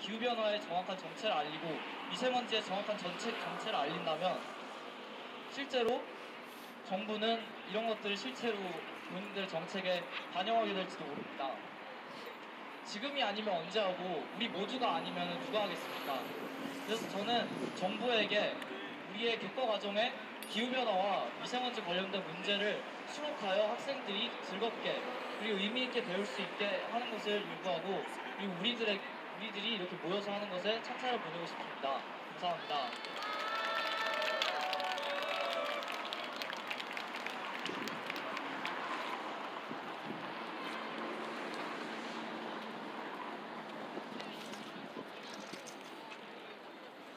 기후변화의 정확한 정체를 알리고 미세먼지의 정확한 정체, 정체를 알린다면 실제로 정부는 이런 것들을 실제로 본인들 정책에 반영하게 될지도 모릅니다. 지금이 아니면 언제 하고 우리 모두가 아니면 누가 하겠습니까? 그래서 저는 정부에게 우리의 교과 과정에 기후변화와 미세먼지 관련된 문제를 수록하여 학생들이 즐겁게 그리고 의미 있게 배울 수 있게 하는 것을 요구하고 그리고 우리들의 우리들이 이렇게 모여서 하는 것에 찬사를 보내고 싶습니다. 감사합니다.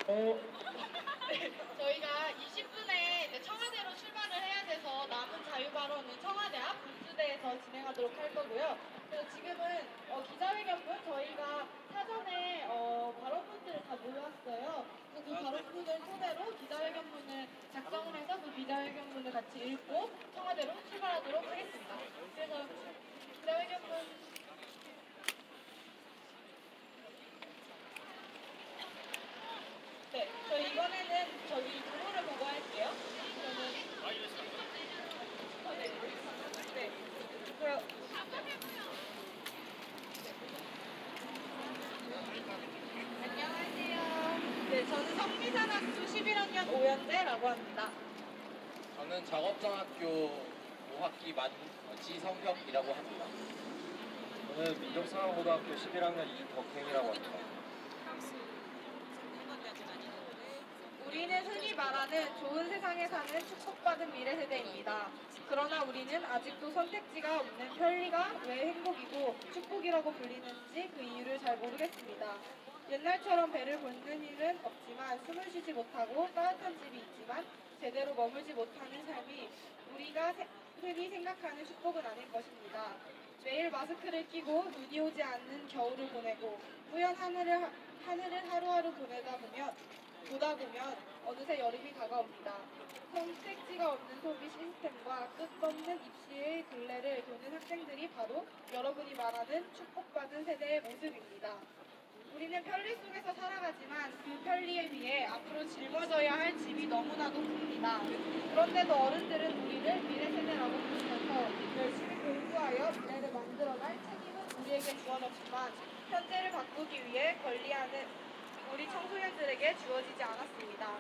어, 저희가 20분에 이제 청와대로 출발을 해야 돼서 남은 자유 발언은 청와대 앞 분수대에서 진행하도록 할 거고요. 그래서 지금은 어, 기자회견문 저희가 사전에 어, 발언문들을 다. 그래서 그 발언문을 토대로 기자회견문을 작성을 해서 그 기자회견문을 같이 읽고 청와대로 출발하도록 하겠습니다. 그래서 기자회견문 네, 저 이번에는 저기 도로를 보고 할게요. 저는 어, 네. 네. 그럼 안녕하세요. 네, 저는 11학년 오연재라고 합니다. 저는 작업장학교 5학기 만 지성혁이라고 합니다. 저는 민족상황고등학교 11학년 이덕행이라고 합니다. 우리는 흔히 말하는 좋은 세상에 사는 축복받은 미래 세대입니다. 그러나 우리는 아직도 선택지가 없는 편리가 왜 행복이고 축복이라고 불리는지 그 이유를 잘 모르겠습니다. 옛날처럼 배를 걷는 일은 숨을 쉬지 못하고 따뜻한 집이 있지만 제대로 머물지 못하는 삶이 우리가 세- 흔히 생각하는 축복은 아닐 것입니다. 매일 마스크를 끼고 눈이 오지 않는 겨울을 보내고 뿌연 하늘을, 하- 하늘을 하루하루 보내다 보면 보다 보면 어느새 여름이 다가옵니다. 선택지가 없는 소비 시스템과 끝없는 입시의 굴레를 도는 학생들이 바로 여러분이 말하는 축복받은 세대의 모습입니다. 우리는 편리 속에서 살아가지만 그 편리에 앞으로 짊어져야 할 짐이 너무나도 큽니다. 그런데도 어른들은 우리를 미래 세대라고 부르면서 열심히 공부하여 미래를 만들어갈 책임은 우리에게 주어졌지만 현재를 바꾸기 위해 권리하는 우리 청소년들에게 주어지지 않았습니다.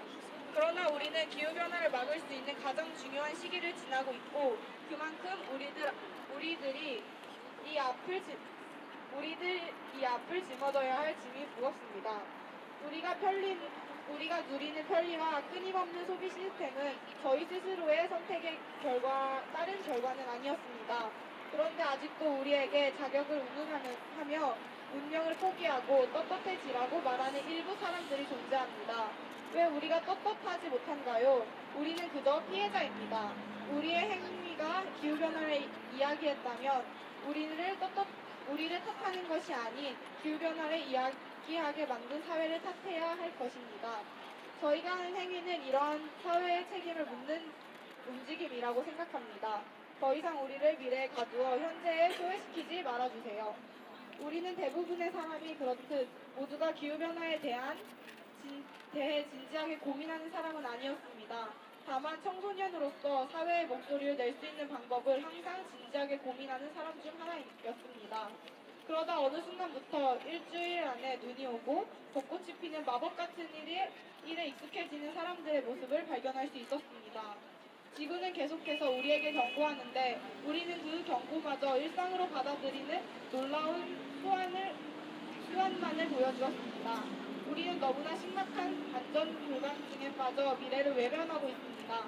그러나 우리는 기후변화를 막을 수 있는 가장 중요한 시기를 지나고 있고 그만큼 우리들, 우리들이 이 앞을 지, 우리들 이 앞을 짊어져야 할 짐이 무겁습니다. 우리가 편리 우리가 누리는 편리와 끊임없는 소비 시스템은 저희 스스로의 선택의 결과 다른 결과는 아니었습니다. 그런데 아직도 우리에게 자격을 운운하며 운명을 포기하고 떳떳해지라고 말하는 일부 사람들이 존재합니다. 왜 우리가 떳떳하지 못한가요? 우리는 그저 피해자입니다. 우리의 행위가 기후변화를 이야기했다면 우리를 떳떳 우리를 탓하는 것이 아닌 기후변화를 이야기 하게 만든 사회를 탓해야 할 것입니다. 저희가 하는 행위는 이러한 사회의 책임을 묻는 움직임이라고 생각합니다. 더 이상 우리를 미래에 가두어 현재에 소외시키지 말아주세요. 우리는 대부분의 사람이 그렇듯 모두가 기후변화에 대한 진, 대해 진지하게 고민하는 사람은 아니었습니다. 다만 청소년으로서 사회의 목소리를 낼 수 있는 방법을 항상 진지하게 고민하는 사람 중 하나였습니다. 그러다 어느 순간부터 일주일 안에 눈이 오고 벚꽃이 피는 마법 같은 일에, 일에 익숙해지는 사람들의 모습을 발견할 수 있었습니다. 지구는 계속해서 우리에게 경고하는데 우리는 그 경고마저 일상으로 받아들이는 놀라운 수완을, 수완만을 보여주었습니다. 우리는 너무나 심각한 안전 불감증에 빠져 미래를 외면하고 있습니다.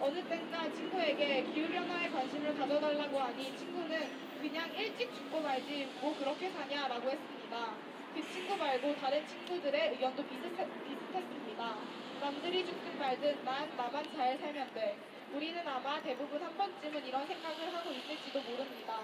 어느 땐가 친구에게 기후변화에 관심을 가져달라고 하니 친구는 그냥 일찍 죽고 말지 뭐 그렇게 사냐라고 했습니다. 그 친구 말고 다른 친구들의 의견도 비슷, 비슷했습니다. 남들이 죽든 말든 난 나만 잘 살면 돼. 우리는 아마 대부분 한 번쯤은 이런 생각을 하고 있을지도 모릅니다.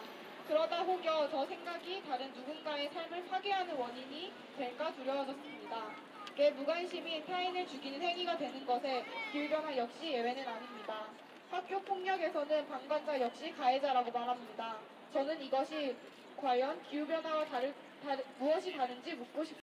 그러다 혹여 저 생각이 다른 누군가의 삶을 파괴하는 원인이 될까 두려워졌습니다. 내 무관심이 타인을 죽이는 행위가 되는 것에 기후변화 역시 예외는 아닙니다. 학교 폭력에서는 방관자 역시 가해자라고 말합니다. 저는 이것이 과연 기후변화와 다를, 다르, 무엇이 다른지 묻고 싶습니다.